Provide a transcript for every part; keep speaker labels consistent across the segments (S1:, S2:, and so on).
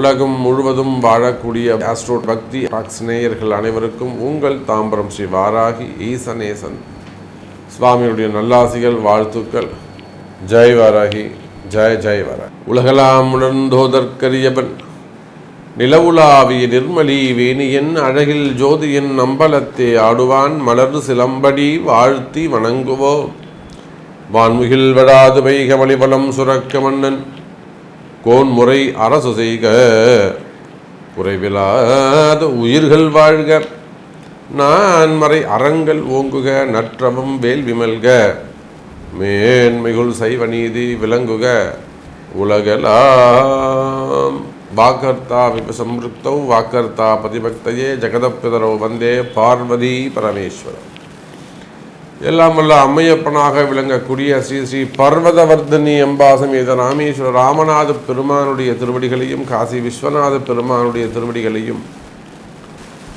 S1: உலகம் முழுவதும் வாழக்கூடிய ஆஸ்ட்ரோ பக்தி நேயர்கள் அனைவருக்கும் உங்கள் தாம்பரம் ஸ்ரீ வாராகி ஈசனேசன். சுவாமியுடைய நல்லாசிகள் வாழ்த்துக்கள். ஜெய் வாராகி ஜெய ஜெய் வாராகி. உலகலாம் உணர்ந்தோதற்கரியவன். நிலவுலாவிய நிர்மலி வேணியன் அழகில் ஜோதியின் நம்பலத்தே ஆடுவான் மலர் சிலம்படி வாழ்த்தி வணங்குவோம். வான்முகில் வடாது வைக வழிவலம் சுரக்க மன்னன். கோன் முறை அரசு செய்க. குறைவிலாத உயிர்கள் வாழ்க. நான் மறை அறங்கள் ஓங்குக நற்றவம் வேல் விமல்க மேன்மிகுள் சைவ நீதி விளங்குக. உலகலாம் வாக்கர்த்தா விபசம்ருக்தௌ வாக்கர்த்தா பதிபக்தையே ஜெகதப்பிதரோ வந்தே பார்வதி பரமேஸ்வரம் எல்லாம் வல்ல அம்மையப்பனாக விளங்கக்கூடிய ஸ்ரீ ஸ்ரீ பர்வதவர்தனி எம்பாசமேத ராமேஸ்வர ராமநாத பெருமானுடைய திருவடிகளையும் காசி விஸ்வநாத பெருமானுடைய திருவடிகளையும்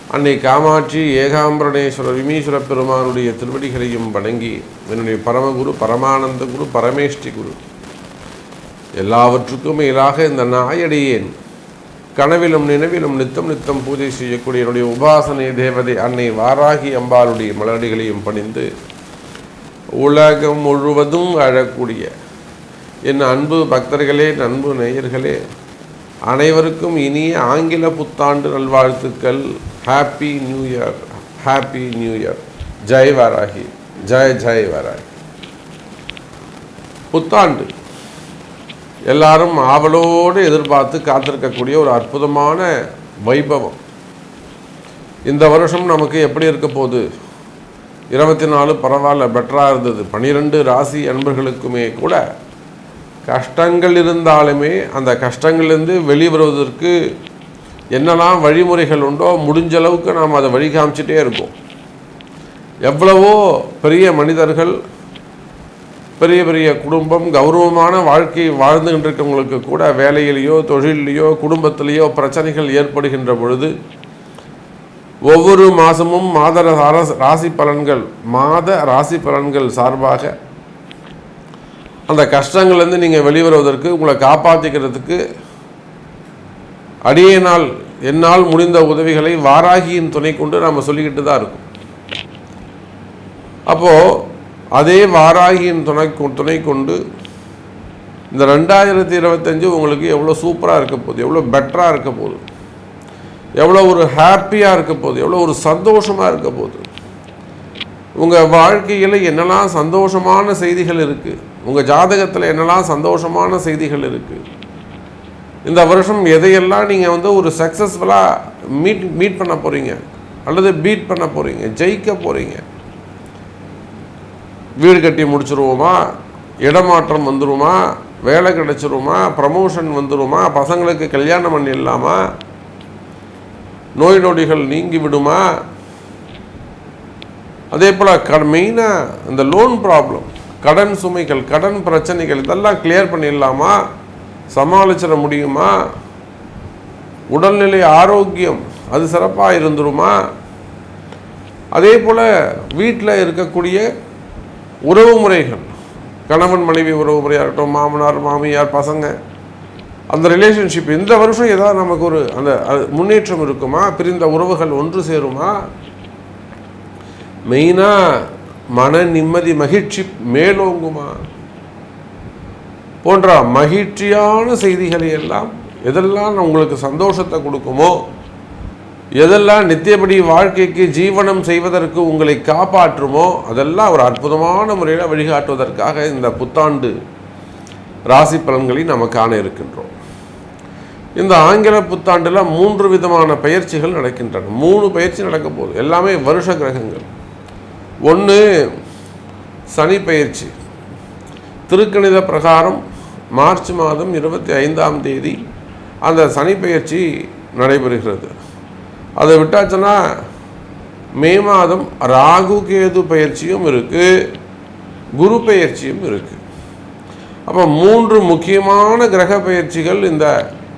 S1: அன்னை காமாட்சி ஏகாம்பரணேஸ்வர விமீஸ்வர பெருமானுடைய திருவடிகளையும் வணங்கி என்னுடைய பரமகுரு பரமானந்த குரு பரமேஷ்டி குரு எல்லாவற்றுக்கும் மேலாக இந்த நாயடியேன் கனவிலும் நினைவிலும் நித்தம் நித்தம் பூஜை செய்யக்கூடிய என்னுடைய உபாசனை தேவதை அன்னை வாராகி அம்பாளுடைய மலரடிகளையும் பணிந்து உலகம் முழுவதும் அழக்கூடிய என் அன்பு பக்தர்களே என் அன்பு நேயர்களே அனைவருக்கும் இனிய ஆங்கில புத்தாண்டு நல்வாழ்த்துக்கள். Happy new year happy new year Jai Varahi ஜெய் ஜெய் வாராகி. புத்தாண்டு. எல்லாரும் ஆவலோடு எதிர்பார்த்து காத்திருக்கக்கூடிய ஒரு அற்புதமான வைபவம். இந்த வருஷம் நமக்கு எப்படி இருக்க போகுது? இருபத்தி நாலு பரவாயில்ல பெட்டராக இருந்தது. பனிரெண்டு ராசி அன்பர்களுக்குமே கூட கஷ்டங்கள் இருந்தாலுமே அந்த கஷ்டங்கள்லேருந்து வெளிவருவதற்கு என்னெல்லாம் வழிமுறைகள் உண்டோ முடிஞ்ச அளவுக்கு நாம் அதை வழி காமிச்சிட்டே இருக்கோம் எவ்வளவோ பெரிய மனிதர்கள் பெரிய பெரிய குடும்பம் கௌரவமான வாழ்க்கை வாழ்ந்துகிட்டு இருக்கவங்களுக்கு கூட வேலையிலேயோ தொழிலையோ குடும்பத்திலேயோ பிரச்சனைகள் ஏற்படுகின்ற பொழுது ஒவ்வொரு மாதமும் மாத ராசி பலன்கள் மாத ராசி பலன்கள் சார்பாக அந்த கஷ்டங்கள்லேருந்து நீங்கள் வெளிவருவதற்கு உங்களை காப்பாற்றிக்கிறதுக்கு அடியேனால் என்னால் முடிந்த உதவிகளை வாராகியின் துணை கொண்டு நாம் சொல்லிக்கிட்டு தான் இருக்கும். அப்போது அதே வாராகியின் துணை கொ- துணை கொண்டு இந்த ரெண்டாயிரத்தி இருபத்தஞ்சு உங்களுக்கு எவ்வளோ சூப்பராக இருக்க போகுது எவ்வளோ பெட்டராக இருக்க போகுது. எவ்வளோ ஒரு ஹாப்பியாக இருக்க போகுது எவ்வளோ ஒரு சந்தோஷமாக இருக்க போகுது. உங்கள் வாழ்க்கையில் என்னெல்லாம் சந்தோஷமான செய்திகள் இருக்குது உங்கள் ஜாதகத்தில் என்னெல்லாம் சந்தோஷமான செய்திகள் இருக்குது இந்த வருஷம் எதையெல்லாம் நீங்கள் வந்து ஒரு சக்ஸஸ்ஃபுல்லாக மீட் மீட் பண்ண போகிறீங்க அல்லது பீட் பண்ண போகிறீங்க ஜெயிக்க போகிறீங்க வீடு கட்டி முடிச்சிருவோமா? இடமாற்றம் வந்துருமா? வேலை கிடைச்சிருமா? ப்ரமோஷன் வந்துருமா? பசங்களுக்கு கல்யாணம் பண்ணிடலாமா? நோய் நொடிகள் நீங்கி விடுமா? அதே போல் க மெயினாக இந்த லோன் ப்ராப்ளம் கடன் சுமைகள் கடன் பிரச்சனைகள் இதெல்லாம் கிளியர் பண்ணிடலாமா? சமாளிச்சிட முடியுமா? உடல்நிலை ஆரோக்கியம் அது சிறப்பாக இருந்துருமா? அதே போல் வீட்டில் இருக்கக்கூடிய உறவு முறைகள் கணவன் மனைவி உறவு முறையாக இருக்கட்டும் மாமனார் மாமியார் பசங்க அந்த ரிலேஷன்ஷிப் இந்த வருஷம் ஏதாவது நமக்கு ஒரு அந்த முன்னேற்றம் இருக்குமா? பிரிந்த உறவுகள் ஒன்று சேருமா? மெயினாக மன நிம்மதி மகிழ்ச்சி மேலோங்குமா? போன்ற மகிழ்ச்சியான செய்திகளை எல்லாம் எதெல்லாம் உங்களுக்கு சந்தோஷத்தை கொடுக்குமோ எதெல்லாம் நித்தியபடி வாழ்க்கைக்கு ஜீவனம் செய்வதற்கு உங்களை காப்பாற்றுமோ அதெல்லாம் ஒரு அற்புதமான முறையில் வழிகாட்டுவதற்காக இந்த புத்தாண்டு ராசி பலன்களை நம்ம காண இருக்கின்றோம். இந்த ஆங்கில புத்தாண்டில் மூன்று விதமான பயிற்சிகள் நடக்கின்றன. மூணு பயிற்சி நடக்க போகுது. எல்லாமே வருஷ கிரகங்கள். ஒன்று சனி பயிற்சி. திருக்கணித பிரகாரம் மார்ச் மாதம் இருபத்தி ஐந்தாம் தேதி அந்த சனி பயிற்சி நடைபெறுகிறது. அதை விட்டாச்சுன்னா மே மாதம் ராகு கேது பயிற்சியும் இருக்குது குரு பயிற்சியும் இருக்குது அப்போ மூன்று முக்கியமான கிரக பயிற்சிகள் இந்த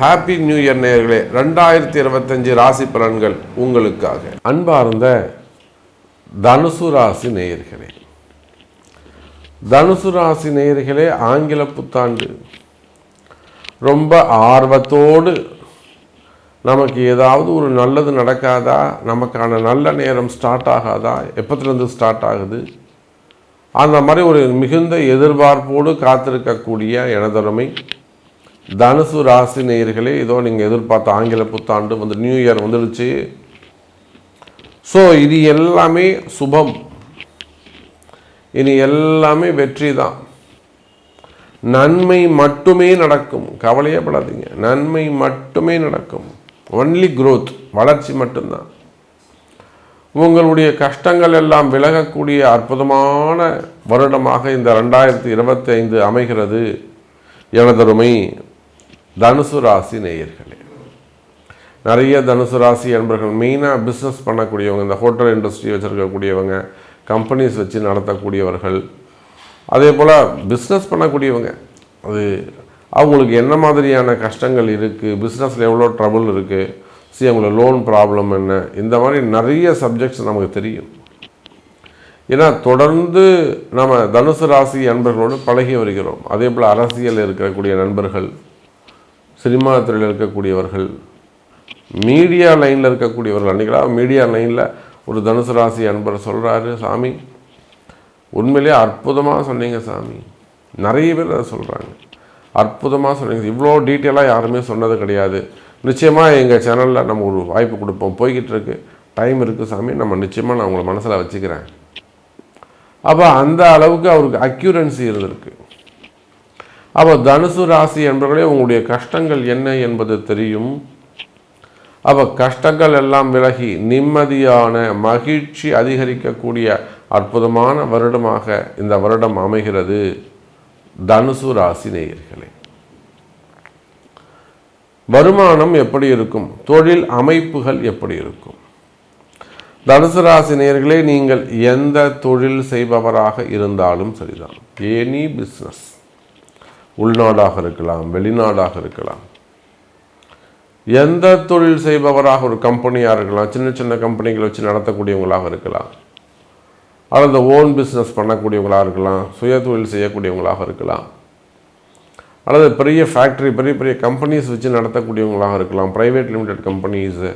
S1: ஹாப்பி நியூ இயர் நேயர்களே. ரெண்டாயிரத்தி இருபத்தஞ்சு ராசி பலன்கள் உங்களுக்காக. அன்பார்ந்த தனுசு ராசி நேயர்களே. தனுசு ராசி நேயர்களே ஆங்கில புத்தாண்டு. ரொம்ப ஆர்வத்தோடு நமக்கு ஏதாவது ஒரு நல்லது நடக்காதா? நமக்கான நல்ல நேரம் ஸ்டார்ட் ஆகாதா? எப்பத்துலேருந்து ஸ்டார்ட் ஆகுது? அந்த மாதிரி ஒரு மிகுந்த எதிர்பார்ப்போடு காத்திருக்கக்கூடிய எனதொருமை தனுசு ராசி நேயர்களே ஏதோ நீங்கள் எதிர்பார்த்த ஆங்கில புத்தாண்டு வந்து நியூ இயர் வந்துடுச்சு. ஸோ இது எல்லாமே சுபம். இனி எல்லாமே வெற்றி தான் நன்மை மட்டுமே நடக்கும். கவலையே படாதீங்க. நன்மை மட்டுமே நடக்கும். ஒன்லி குரோத் வளர்ச்சி மட்டும்தான். உங்களுடைய கஷ்டங்கள் எல்லாம் விலகக்கூடிய அற்புதமான வருடமாக இந்த ரெண்டாயிரத்தி இருபத்தி ஐந்து அமைகிறது. எனதருமை தனுசு ராசி நேயர்களே நிறைய தனுசு ராசி அன்பர்கள் மெயினாக பிஸ்னஸ் பண்ணக்கூடியவங்க இந்த ஹோட்டல் இண்டஸ்ட்ரி வச்சுருக்கக்கூடியவங்க கம்பெனிஸ் வச்சு நடத்தக்கூடியவர்கள் அதே போல் பிஸ்னஸ் பண்ணக்கூடியவங்க அது அவங்களுக்கு என்ன மாதிரியான கஷ்டங்கள் இருக்குது பிஸ்னஸில் எவ்வளோ ட்ரபுள் இருக்குது சரி அவங்களோட லோன் ப்ராப்ளம் என்ன இந்த மாதிரி நிறைய சப்ஜெக்ட்ஸ் நமக்கு தெரியும். ஏன்னா தொடர்ந்து நம்ம தனுசு ராசி நண்பர்களோடு பழகி வருகிறோம். அதே போல் அரசியல் இருக்கக்கூடிய நண்பர்கள் சினிமா துறையில் இருக்கக்கூடியவர்கள் மீடியா லைனில் இருக்கக்கூடியவர்கள் அன்றைக்கெல்லாம் மீடியா லைனில் ஒரு தனுசு ராசி அன்பர் சொல்கிறாரு சாமி உண்மையிலே அற்புதமாக சொன்னீங்க சாமி. நிறைய பேர் அதை சொல்கிறாங்க அற்புதமாக சொன்னீங்க. இவ்வளோ டீட்டெயிலாக யாருமே சொன்னது கிடையாது. நிச்சயமாக எங்கள் சேனலில் நம்ம ஒரு வாய்ப்பு கொடுப்போம். போய்கிட்டு இருக்கு. டைம் இருக்குது சாமி. நம்ம நிச்சயமாக நான் உங்களை மனசில் வச்சுக்கிறேன். அப்போ அந்த அளவுக்கு அவருக்கு அக்யூரன்சி இருந்திருக்கு. அப்போ தனுசு ராசி என்பவர்களே உங்களுடைய கஷ்டங்கள் என்ன என்பது தெரியும். அப்போ கஷ்டங்கள் எல்லாம் விலகி நிம்மதியான மகிழ்ச்சி அதிகரிக்கக்கூடிய அற்புதமான வருடமாக இந்த வருடம் அமைகிறது. தனுசு ராசி நேயர்களே. வருமானம் எப்படி இருக்கும்? தொழில் அமைப்புகள் எப்படி இருக்கும்? தனுசு ராசி நேயர்களே நீங்கள் எந்த தொழில் செய்பவராக இருந்தாலும் சரிதான். Any business. உள்நாடாக இருக்கலாம் வெளிநாடாக இருக்கலாம். எந்த தொழில் செய்பவராக ஒரு கம்பெனியாக இருக்கலாம் சின்ன சின்ன கம்பெனிகள் வச்சு நடத்தக்கூடியவங்களாக இருக்கலாம் அல்லது ஓன் பிஸ்னஸ் பண்ணக்கூடியவங்களாக இருக்கலாம் சுய தொழில் செய்யக்கூடியவங்களாக இருக்கலாம் அல்லது பெரிய ஃபேக்ட்ரி பெரிய பெரிய கம்பெனிஸ் வச்சு நடத்தக்கூடியவங்களாக இருக்கலாம் ப்ரைவேட் லிமிடெட் கம்பெனிஸு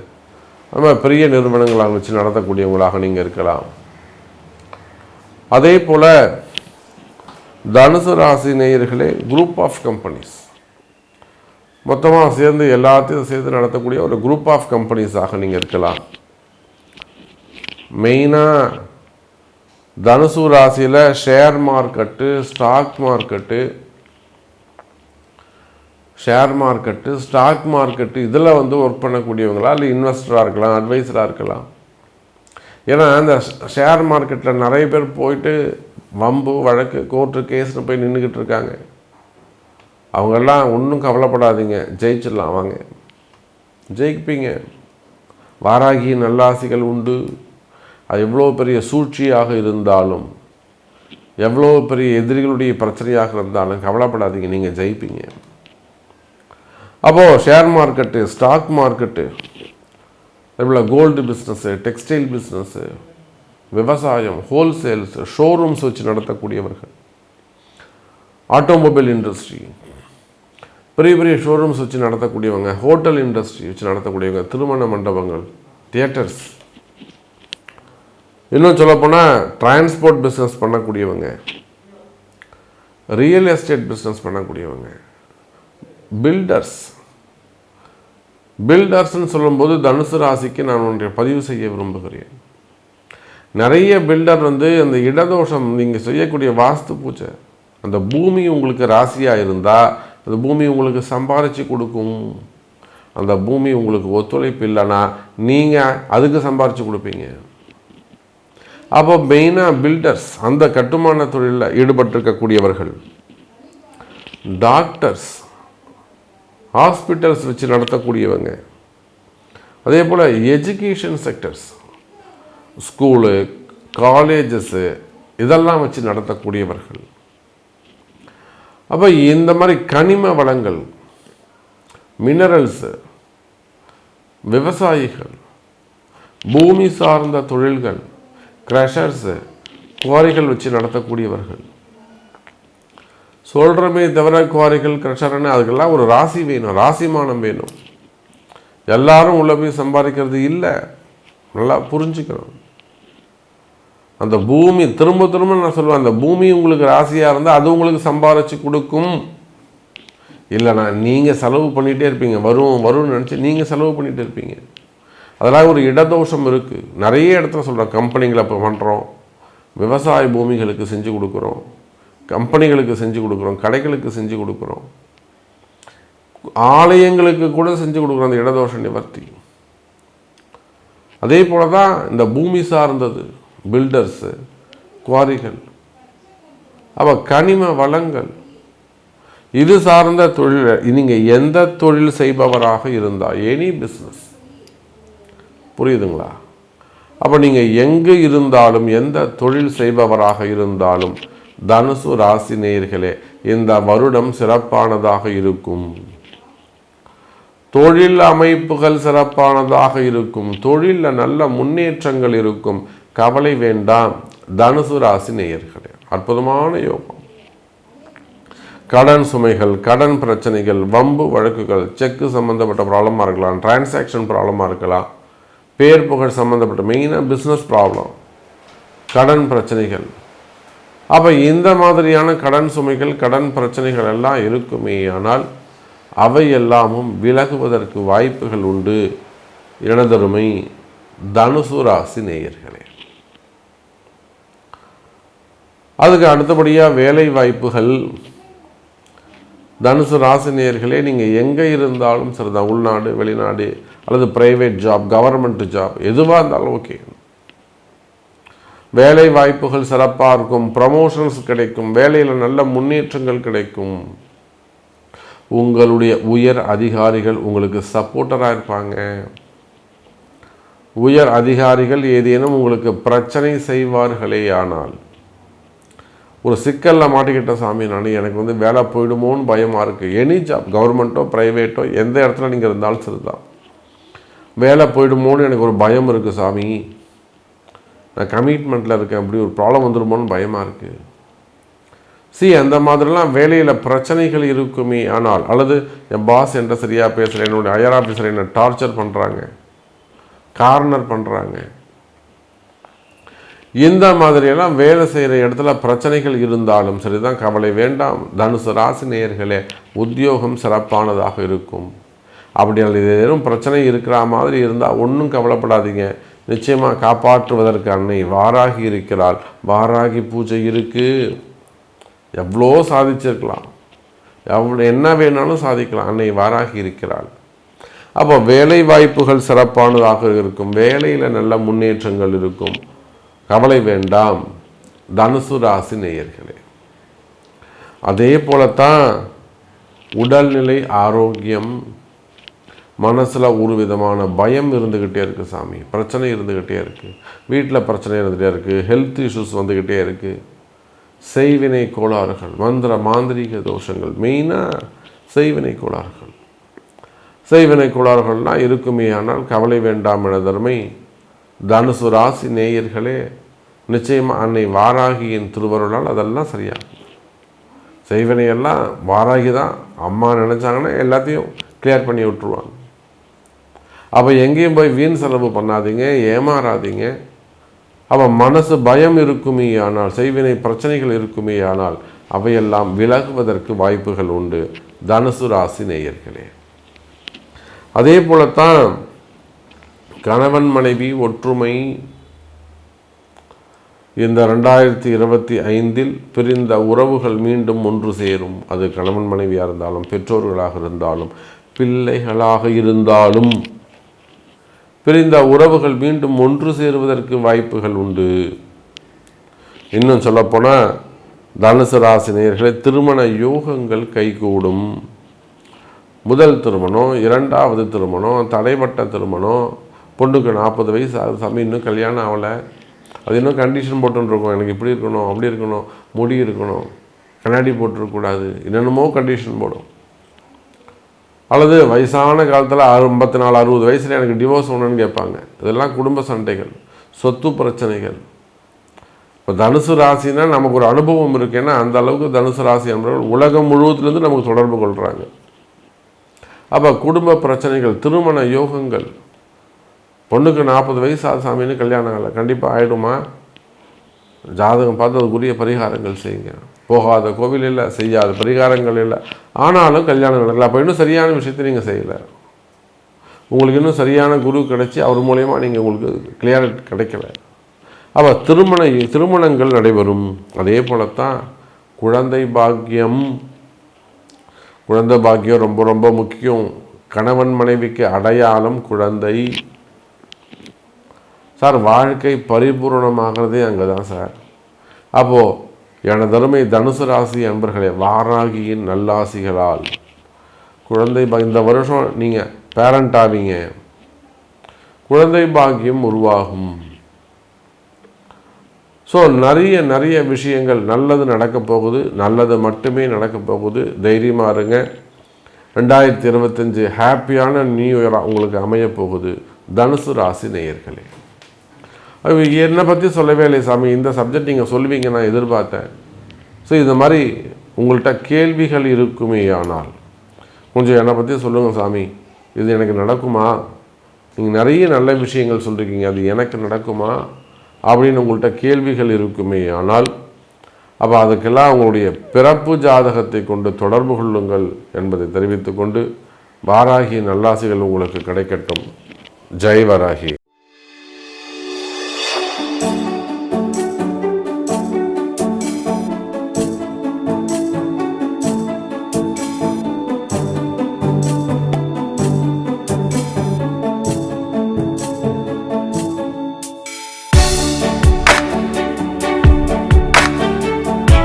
S1: அது மாதிரி பெரிய நிறுவனங்களாக வச்சு நடத்தக்கூடியவங்களாக நீங்கள் இருக்கலாம். அதே போல் தனுசு ராசி நேயர்களே குரூப் ஆஃப் கம்பெனிஸ் மொத்தமாக சேர்ந்து எல்லாத்தையும் சேர்த்து நடத்தக்கூடிய ஒரு குரூப் ஆஃப் கம்பெனிஸாக நீங்கள் இருக்கலாம். மெயினாக தனுசு ராசியில் share market stock market share market stock market இதில் வந்து ஒர்க் பண்ணக்கூடியவங்களா இல்லை இன்வெஸ்டராக இருக்கலாம் அட்வைஸராக இருக்கலாம். ஏன்னா இந்த ஷேர் மார்க்கெட்டில் நிறைய பேர் போயிட்டு வம்பு வழக்கு கோர்ட்டு கேஸ்னு போய் நின்றுக்கிட்டு இருக்காங்க. அவங்கெல்லாம் ஒன்றும் கவலைப்படாதீங்க. ஜெயிச்சிடலாம் வாங்க. ஜெயிப்பீங்க. வாராகி நல்லாசிகள் உண்டு. அது எவ்வளோ பெரிய சூழ்ச்சியாக இருந்தாலும் எவ்வளோ பெரிய எதிரிகளுடைய பிரச்சனையாக இருந்தாலும் கவலைப்படாதீங்க. நீங்கள் ஜெயிப்பீங்க. அப்போது ஷேர் மார்க்கெட்டு ஸ்டாக் மார்க்கெட்டு எவ்வளோ கோல்டு பிஸ்னஸ்ஸு டெக்ஸ்டைல் பிஸ்னஸ்ஸு விவசாயம் ஹோல்சேல்ஸ் ஷோரூம்ஸ் வச்சு நடத்தக்கூடியவர்கள். ஆட்டோமொபைல் இண்டஸ்ட்ரி பெரிய பெரிய ஷோரூம்ஸ் வச்சு நடத்தக்கூடியவங்க ஹோட்டல் இண்டஸ்ட்ரி வச்சு நடத்தக்கூடியவங்க திருமண மண்டபங்கள் தியேட்டர்ஸ் இன்னும் சொல்லப்போனால் டிரான்ஸ்போர்ட் பிஸ்னஸ் பண்ணக்கூடியவங்க ரியல் எஸ்டேட் பிஸ்னஸ் பண்ணக்கூடியவங்க பில்டர்ஸ் பில்டர்ஸ்னு சொல்லும்போது தனுசு ராசிக்கு நான் ஒன்றை பதிவு செய்ய விரும்புகிறேன். நிறைய பில்டர் வந்து அந்த இடதோஷம் நீங்கள் செய்யக்கூடிய வாஸ்து பூஜை அந்த பூமி உங்களுக்கு ராசியாக இருந்தால் அந்த பூமி உங்களுக்கு சம்பாரித்து கொடுக்கும். அந்த பூமி உங்களுக்கு ஒத்துழைப்பு இல்லைன்னா நீங்கள் அதுக்கு சம்பாரித்து கொடுப்பீங்க. அப்போ மெயினாக பில்டர்ஸ் அந்த கட்டுமான தொழிலில் ஈடுபட்டிருக்கக்கூடியவர்கள் டாக்டர்ஸ் ஹாஸ்பிட்டல்ஸ் வச்சு நடத்தக்கூடியவங்க அதே போல் எஜுகேஷன் செக்டர்ஸ் ஸ்கூலு காலேஜஸ்ஸு இதெல்லாம் வச்சு நடத்தக்கூடியவர்கள். அப்போ இந்த மாதிரி கனிம வளங்கள் மினரல்ஸு விவசாயிகள் பூமி சார்ந்த தொழில்கள் க்ரஷர்ஸு குவாரிகள் வச்சு நடத்தக்கூடியவர்கள். சொல்கிறமே தவிர குவாரிகள் க்ரஷர்னு அதுக்கெல்லாம் ஒரு ராசி வேணும் ராசிமானம் வேணும். எல்லாரும் உள்ள போய் சம்பாதிக்கிறது இல்லை. நல்லா புரிஞ்சுக்கணும். அந்த பூமி திரும்ப திரும்ப நான் சொல்லுவேன் அந்த பூமி உங்களுக்கு ராசியாக இருந்தால் அது உங்களுக்கு சம்பாதிச்சு கொடுக்கும். இல்லைண்ணா நீங்கள் செலவு பண்ணிகிட்டே இருப்பீங்க. வரும் வரும்னு நினச்சி நீங்கள் செலவு பண்ணிகிட்டே இருப்பீங்க. அதெல்லாம் ஒரு இடதோஷம் இருக்குது நிறைய இடத்துல சொல்கிறேன் கம்பெனிகளை இப்போ பண்ணுறோம் விவசாய பூமிகளுக்கு செஞ்சு கொடுக்குறோம். கம்பெனிகளுக்கு செஞ்சு கொடுக்குறோம். கடைகளுக்கு செஞ்சு கொடுக்குறோம். ஆலயங்களுக்கு கூட செஞ்சு கொடுக்குறோம் அந்த இடதோஷ நிவர்த்தி. அதே போல தான் இந்த பூமி சார்ந்தது. பில்டர்ஸு குவாரிகள் அப்போ கனிம வளங்கள். இது சார்ந்த தொழில் நீங்கள் எந்த தொழில் செய்பவராக இருந்தால் எனி பிஸ்னஸ் புரியுதுங்களா? அப்போ நீங்கள் எங்கு இருந்தாலும் எந்த தொழில் செய்பவராக இருந்தாலும் தனுசு ராசி நேயர்களே இந்த வருடம் சிறப்பானதாக இருக்கும். தொழில் அமைப்புகள் சிறப்பானதாக இருக்கும். தொழிலில் நல்ல முன்னேற்றங்கள் இருக்கும். கவலை வேண்டாம். தனுசு ராசி நேயர்களே அற்புதமான யோகம். கடன் சுமைகள் கடன் பிரச்சனைகள் வம்பு வழக்குகள் செக்கு சம்மந்தப்பட்ட ப்ராப்ளமாக இருக்கலாம் டிரான்சாக்ஷன் ப்ராப்ளமாக இருக்கலாம் பேர் புகழ் சம்மந்தப்பட்ட மெயினாக பிஸ்னஸ் ப்ராப்ளம் கடன் பிரச்சனைகள். அப்போ இந்த மாதிரியான கடன் சுமைகள் கடன் பிரச்சனைகள் எல்லாம் இருக்குமே ஆனால் அவை எல்லாமும் விலகுவதற்கு வாய்ப்புகள் உண்டு. எனதருமை தனுசு ராசி நேயர்களே அதுக்கு அடுத்தபடியாக வேலை வாய்ப்புகள் தனுசு ராசினியர்களே நீங்கள் எங்கே இருந்தாலும் சரிதான் உள்நாடு வெளிநாடு அல்லது ப்ரைவேட் ஜாப் கவர்மெண்ட் ஜாப் எதுவாக இருந்தாலும் ஓகே வேலை வாய்ப்புகள் சிறப்பாக இருக்கும் ப்ரமோஷன்ஸ் கிடைக்கும் வேலையில் நல்ல முன்னேற்றங்கள் கிடைக்கும். உங்களுடைய உயர் அதிகாரிகள் உங்களுக்கு சப்போர்ட்டராக இருப்பாங்க. உயர் அதிகாரிகள் ஏதேனும் உங்களுக்கு பிரச்சனை செய்வார்களே ஆனால் ஒரு சிக்கலில் மாட்டிக்கிட்ட சாமி நான் எனக்கு வந்து வேலை போயிடுமோன்னு பயமாக இருக்குது எனி ஜாப் கவர்மெண்ட்டோ ப்ரைவேட்டோ எந்த இடத்துல நீங்கள் இருந்தாலும் சரிதான். வேலை போயிடுமோன்னு எனக்கு ஒரு பயம் இருக்குது சாமி. நான் கமிட்மெண்ட்டில் இருக்கேன் அப்படி ஒரு ப்ராப்ளம் வந்துடுமோன்னு பயமாக இருக்குது சி அந்த மாதிரிலாம் வேலையில் பிரச்சனைகள் இருக்குமே ஆனால் அல்லது என் பாஸ் என்ற சரியாக பேசுகிறேன் என்னுடைய ஹையர் ஆஃபீஸர் என்னை டார்ச்சர் பண்ணுறாங்க கார்னர் பண்ணுறாங்க இந்த மாதிரியெல்லாம் வேலை செய்கிற இடத்துல பிரச்சனைகள் இருந்தாலும் சரிதான். கவலை வேண்டாம். தனுசு ராசி நேயர்களே உத்தியோகம் சிறப்பானதாக இருக்கும். அப்படி ஏதேனும் பிரச்சனை இருக்கிற மாதிரி இருந்தால் ஒன்றும் கவலைப்படாதீங்க. நிச்சயமாக காப்பாற்றுவதற்கு அன்னை வாராகி இருக்கிறாள். வாராகி பூஜை இருக்குது எவ்வளோ சாதிச்சிருக்கலாம். எவ்வளோ என்ன வேணாலும் சாதிக்கலாம். அன்னை வாராகி இருக்கிறாள். அப்போ வேலை வாய்ப்புகள் சிறப்பானதாக இருக்கும். வேலையில் நல்ல முன்னேற்றங்கள் இருக்கும். கவலை வேண்டாம். தனுசு ராசி நேயர்களே அதே போலத்தான் உடல்நிலை ஆரோக்கியம் மனசில் ஒரு விதமான பயம் இருந்துக்கிட்டே இருக்குது சாமி. பிரச்சனை இருந்துக்கிட்டே இருக்குது வீட்டில் பிரச்சனை இருந்துகிட்டே இருக்குது ஹெல்த் இஷ்யூஸ் வந்துக்கிட்டே இருக்குது செய்வினை கோளாறுகள் மந்திர மாந்திரீக தோஷங்கள் மெயினாக செய்வினை கோளாறுகள். செய்வினை கோளாறுகள்லாம் இருக்குமே ஆனால் கவலை வேண்டாம் என தர்மை தனுசு ராசி நேயர்களே நிச்சயமாக அன்னை வாராகியின் திருவருளால் அதெல்லாம் சரியாகும். செய்வனையெல்லாம் வாராகி தான் அம்மா நினச்சாங்கன்னா எல்லாத்தையும் கிளியர் பண்ணி விட்டுருவாங்க. அப்போ எங்கேயும் போய் வீண் செலவு பண்ணாதீங்க ஏமாறாதீங்க. அவன் மனசு பயம் இருக்குமே ஆனால் செய்வினை பிரச்சனைகள் இருக்குமே ஆனால் அவையெல்லாம் விலகுவதற்கு வாய்ப்புகள் உண்டு. தனுசு ராசி நேயர்களே. அதே போலத்தான் கணவன் மனைவி ஒற்றுமை இந்த ரெண்டாயிரத்தி இருபத்தி ஐந்தில் பிரிந்த உறவுகள் மீண்டும் ஒன்று சேரும். அது கணவன் மனைவியாக இருந்தாலும் பெற்றோர்களாக இருந்தாலும் பிள்ளைகளாக இருந்தாலும் பிரிந்த உறவுகள் மீண்டும் ஒன்று சேருவதற்கு வாய்ப்புகள் உண்டு. இன்னும் சொல்லப்போனால் தனுசு ராசினியர்களை திருமண யோகங்கள் கைகூடும். முதல் திருமணம் இரண்டாவது திருமணம் தடைப்பட்ட திருமணம் பொண்ணுக்கு நாற்பது வயசு அது சமயம் இன்னும் கல்யாணம் ஆகலை. அது இன்னும் கண்டிஷன் போட்டுருக்கோம் எனக்கு இப்படி இருக்கணும் அப்படி இருக்கணும் முடி இருக்கணும் கண்ணாடி போட்டிருக்கக்கூடாது என்னென்னமோ கண்டிஷன் போடும். அல்லது வயசான காலத்தில் ஐம்பத்தி நாலு அறுபது வயசில் எனக்கு டிவோர்ஸ் ஒன்றுன்னு கேட்பாங்க. இதெல்லாம் குடும்ப சண்டைகள் சொத்து பிரச்சனைகள். இப்போ தனுசு ராசினா நமக்கு ஒரு அனுபவம் இருக்குன்னா அந்த அளவுக்கு தனுசு ராசி என்பவர்கள் உலகம் முழுவதுலேருந்து நமக்கு தொடர்பு கொள்கிறாங்க அப்போ குடும்ப பிரச்சனைகள் திருமண யோகங்கள் பொண்ணுக்கு நாற்பது வயசு ஆகுது சாமின்னு கல்யாணம் ஆகலை. கண்டிப்பாக ஆகிடுமா ஜாதகம் பார்த்து அதுக்குரிய பரிகாரங்கள் செய்யுங்க. போகாத கோவில் இல்லை செய்யாத பரிகாரங்கள் இல்லை. ஆனாலும் கல்யாணம் நடக்கல. அப்போ இன்னும் சரியான விஷயத்தை நீங்கள் செய்யலை. உங்களுக்கு இன்னும் சரியான குரு கிடைச்சி அவர் மூலயமா நீங்கள் உங்களுக்கு கிளியர் கிடைக்கல. அப்போ திருமண திருமணங்கள் நடைபெறும். அதே போலத்தான் குழந்தை பாக்கியம். குழந்தை பாக்கியம் ரொம்ப ரொம்ப முக்கியம். கணவன் மனைவிக்கு அடையாளம் குழந்தை. சார் வாழ்க்கை பரிபூர்ணமாகிறதே அங்கே தான் சார் அப்போது எனதருமை தனுசு ராசி அன்பர்களே வாராகியின் நல்லாசிகளால். குழந்தை பா இந்த வருஷம் நீங்கள் பேரண்ட் ஆவீங்க. குழந்தை பாக்கியம் உருவாகும். ஸோ நிறைய நிறைய விஷயங்கள் நல்லது நடக்க போகுது. நல்லது மட்டுமே நடக்க போகுது. தைரியமாக இருங்க. ரெண்டாயிரத்தி இருபத்தஞ்சி ஹாப்பியான நியூ இயராக உங்களுக்கு அமைய போகுது. தனுசு ராசி நேயர்களே. என்னை பற்றி சொல்லவே இல்லை சாமி. இந்த சப்ஜெக்ட் நீங்கள் சொல்லுவீங்க நான் எதிர்பார்த்தேன். ஸோ இந்த மாதிரி உங்கள்கிட்ட கேள்விகள் இருக்குமே ஆனால் கொஞ்சம் என்னை பற்றி சொல்லுங்கள் சாமி. இது எனக்கு நடக்குமா? நீங்கள் நிறைய நல்ல விஷயங்கள் சொல்லியிருக்கீங்க அது எனக்கு நடக்குமா? அப்படின்னு உங்கள்கிட்ட கேள்விகள் இருக்குமே ஆனால் அப்போ அதுக்கெல்லாம் உங்களுடைய பிறப்பு ஜாதகத்தை கொண்டு தொடர்பு கொள்ளுங்கள் என்பதை தெரிவித்துக்கொண்டு வாராகி நல்லாசிகள் உங்களுக்கு கிடைக்கட்டும். ஜெய் வராகி.